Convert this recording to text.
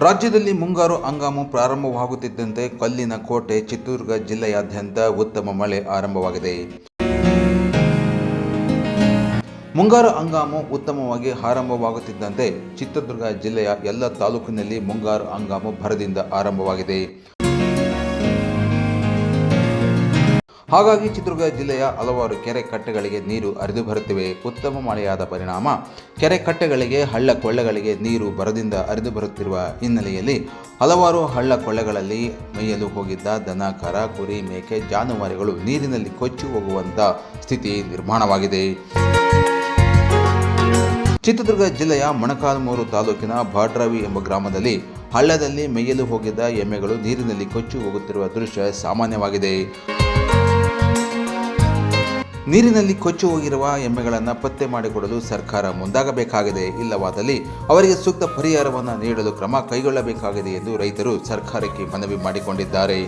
ರಾಜ್ಯದಲ್ಲಿ ಮುಂಗಾರು ಹಂಗಾಮು ಪ್ರಾರಂಭವಾಗುತ್ತಿದ್ದಂತೆ ಕಲ್ಲಿನ ಕೋಟೆ ಚಿತ್ರದುರ್ಗ ಜಿಲ್ಲೆಯಾದ್ಯಂತ ಉತ್ತಮ ಮಳೆ ಆರಂಭವಾಗಿದೆ. ಮುಂಗಾರು ಹಂಗಾಮು ಉತ್ತಮವಾಗಿ ಆರಂಭವಾಗುತ್ತಿದ್ದಂತೆ ಚಿತ್ರದುರ್ಗ ಜಿಲ್ಲೆಯ ಎಲ್ಲ ತಾಲೂಕಿನಲ್ಲಿ ಮುಂಗಾರು ಹಂಗಾಮು ಭರದಿಂದ ಆರಂಭವಾಗಿದೆ. ಹಾಗಾಗಿ ಚಿತ್ರದುರ್ಗ ಜಿಲ್ಲೆಯ ಹಲವಾರು ಕೆರೆ ಕಟ್ಟೆಗಳಿಗೆ ನೀರು ಹರಿದು ಬರುತ್ತಿವೆ. ಉತ್ತಮ ಮಳೆಯಾದ ಪರಿಣಾಮ. ಕೆರೆ ಕಟ್ಟೆಗಳಿಗೆ, ಹಳ್ಳ ಕೊಳ್ಳಗಳಿಗೆ ನೀರು ಬರದಿಂದ ಹರಿದು ಬರುತ್ತಿರುವ ಹಿನ್ನೆಲೆಯಲ್ಲಿ ಹಲವಾರು ಹಳ್ಳ ಕೊಳ್ಳಗಳಲ್ಲಿ ಮೇಯಲು ಹೋಗಿದ್ದ ದನ ಕರ ಕುರಿ ಮೇಕೆ, ಜಾನುವಾರುಗಳು ನೀರಿನಲ್ಲಿ ಕೊಚ್ಚಿ ಹೋಗುವಂಥ ಸ್ಥಿತಿ ನಿರ್ಮಾಣವಾಗಿದೆ. ಚಿತ್ರದುರ್ಗ ಜಿಲ್ಲೆಯ ಮೊಣಕಾಲ್ಮೂರು ತಾಲೂಕಿನ ಬಾಡ್ರವಿ ಎಂಬ ಗ್ರಾಮದಲ್ಲಿ ಹಳ್ಳದಲ್ಲಿ ಮೇಯಲು ಹೋಗಿದ್ದ ಎಮ್ಮೆಗಳು ನೀರಿನಲ್ಲಿ ಕೊಚ್ಚಿ ಹೋಗುತ್ತಿರುವ ದೃಶ್ಯ ಸಾಮಾನ್ಯವಾಗಿದೆ. ನೀರಿನಲ್ಲಿ ಕೊಚ್ಚಿ ಹೋಗಿರುವ ಎಮ್ಮೆಗಳನ್ನು ಪತ್ತೆ ಮಾಡಿಕೊಡಲು ಸರ್ಕಾರ ಮುಂದಾಗಬೇಕಾಗಿದೆ. ಇಲ್ಲವಾದಲ್ಲಿ ಅವರಿಗೆ ಸೂಕ್ತ ಪರಿಹಾರವನ್ನು ನೀಡಲು ಕ್ರಮ ಕೈಗೊಳ್ಳಬೇಕಾಗಿದೆ ಎಂದು ರೈತರು ಸರ್ಕಾರಕ್ಕೆ ಮನವಿ ಮಾಡಿಕೊಂಡಿದ್ದಾರೆ.